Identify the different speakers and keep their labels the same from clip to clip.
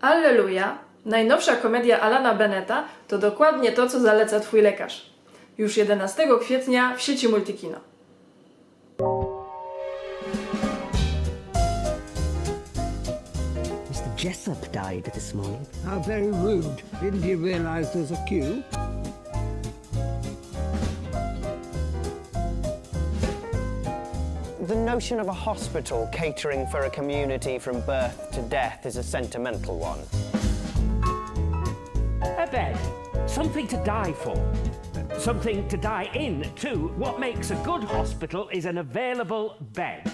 Speaker 1: Alleluja, najnowsza komedia Alana Beneta to dokładnie to, co zaleca Twój lekarz. Już 11 kwietnia w sieci Multikino.
Speaker 2: Mr. Jessup died this morning.
Speaker 3: How very rude. Didn't you realise there's a queue?
Speaker 4: The notion of a hospital catering for a community from birth to death is a sentimental one.
Speaker 5: A bed. Something to die for. Something to die in, too. What makes a good hospital is an available bed.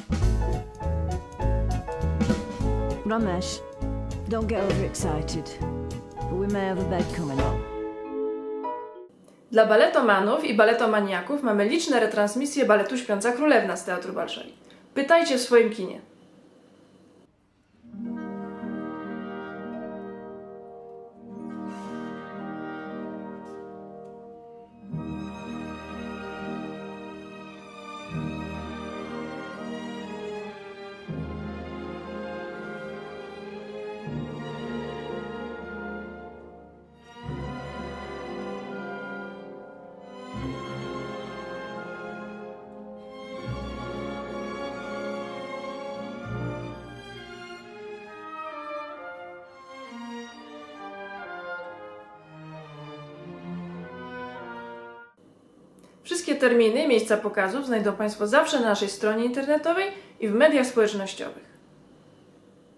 Speaker 6: Ramesh, don't get overexcited. But we may have a bed coming up.
Speaker 1: Dla baletomanów i baletomaniaków mamy liczne retransmisje baletu Śpiąca Królewna z Teatru Balszaj. Pytajcie w swoim kinie. Wszystkie terminy i miejsca pokazów znajdą Państwo zawsze na naszej stronie internetowej i w mediach społecznościowych.